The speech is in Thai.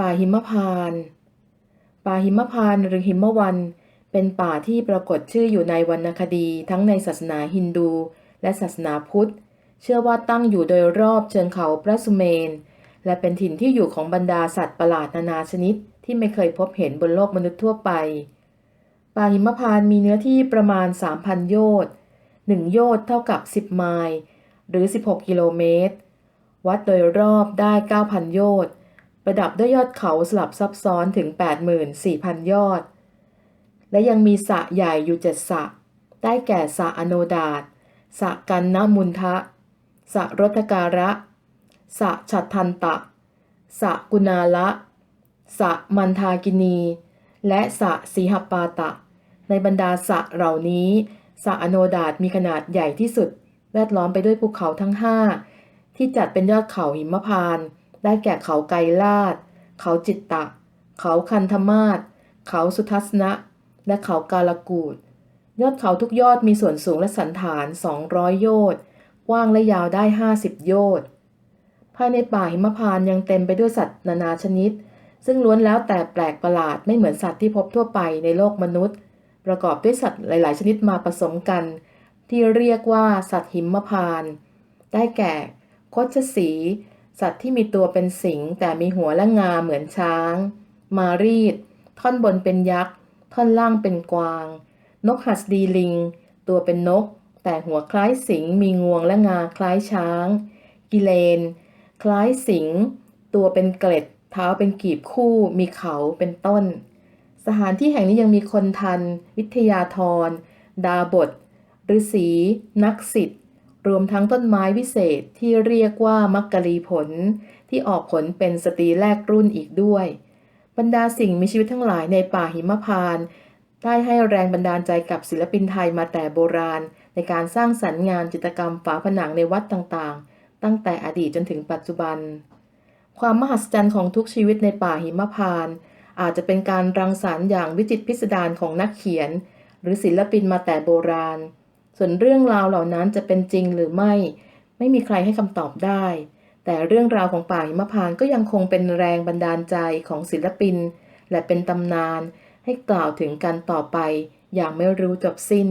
ป่าหิมพาน ป่าหิมพานหรือหิมวัน เป็นป่าที่ปรากฏชื่ออยู่ในวรรณคดีทั้งในศาสนาฮินดู และศาสนาพุทธ เชื่อว่าตั้งอยู่โดยรอบเชิงเขาพระสุเมน และเป็นถิ่นที่อยู่ของบรรดาสัตว์ประหลาดนานาชนิดที่ไม่เคยพบเห็นบนโลกมนุษย์ทั่วไป ป่าหิมพานมีเนื้อที่ประมาณ 3,000 โยชน์1โยชน์เท่ากับ 10 ไมล์ หรือ 16 กิโลเมตร วัดโดยรอบได้ 9,000 โยชน์ ประดับด้วยยอดเขาสลับซับซ้อนถึง 84,000 ยอด และยังมีสระใหญ่อยู่เจ็ดสระได้แก่สระอโนดาตสระกันนมุนทะสระรถการะสระฉัตรทันตะสระกุณาละสระมันทากินี และสระสีหปาตะ ในบรรดาสระเหล่านี้สระอโนดาตมีขนาดใหญ่ที่สุด แวดล้อมไปด้วยภูเขาทั้งห้าที่จัดเป็นยอดเขาหิมพานต์ ได้แก่เขาไกรลาด เขาจิตตะ เขาคันธมาศเขาสุทัศนะ และเขากาลกูดยอดเขาทุกยอดมีส่วนสูงและสันฐาน 200 โยชน์กว้างและยาวได้ 50 โยชน์ภายในป่าหิมพานยังเต็มไปด้วยสัตว์นานาชนิด ซึ่งล้วนแล้วแต่แปลกประหลาดไม่เหมือนสัตว์ที่พบทั่วไปในโลกมนุษย์ ประกอบด้วยสัตว์หลาย ๆ ชนิดมาผสมกัน ที่เรียกว่าสัตว์หิมพาน ได้แก่คดชสี สัตว์ที่มีตัวเป็นสิงแต่มีหัวและงาเหมือนช้าง มารีด ท่อนบนเป็นยักษ์ ท่อนล่างเป็นกวาง นกหัสดีลิง ตัวเป็นนก แต่หัวคล้ายสิงมีงวงและงาคล้ายช้าง กิเลน คล้ายสิง ตัวเป็นเกล็ด เท้าเป็นกีบคู่ มีเขาเป็นต้น สถานที่แห่งนี้ยังมีคนทัน วิทยาธรดาบทฤาษีนักสิทธิ รวมทั้งต้นไม้วิเศษที่เรียกว่ามักกะลีผล ที่ออกผลเป็นสตรีแรกรุ่นอีกด้วย บรรดาสิ่งมีชีวิตทั้งหลายในป่าหิมพานต์ได้ให้แรงบันดาลใจกับศิลปินไทยมาแต่โบราณ ในการสร้างสรรค์งานจิตรกรรมฝาผนังในวัดต่างๆ ตั้งแต่อดีตจนถึงปัจจุบัน ความมหัศจรรย์ของทุกชีวิตในป่าหิมพานต์อาจจะเป็นการรังสรรค์อย่างวิจิตพิสดารของนักเขียน หรือศิลปินมาแต่โบราณ ส่วนเรื่องราวเหล่านั้นจะเป็นจริงหรือไม่ ไม่มีใครให้คำตอบได้ แต่เรื่องราวของป่าหิมพานก็ยังคงเป็นแรงบันดาลใจของศิลปิน และเป็นตำนานให้กล่าวถึงกันต่อไปอย่างไม่รู้จบสิ้น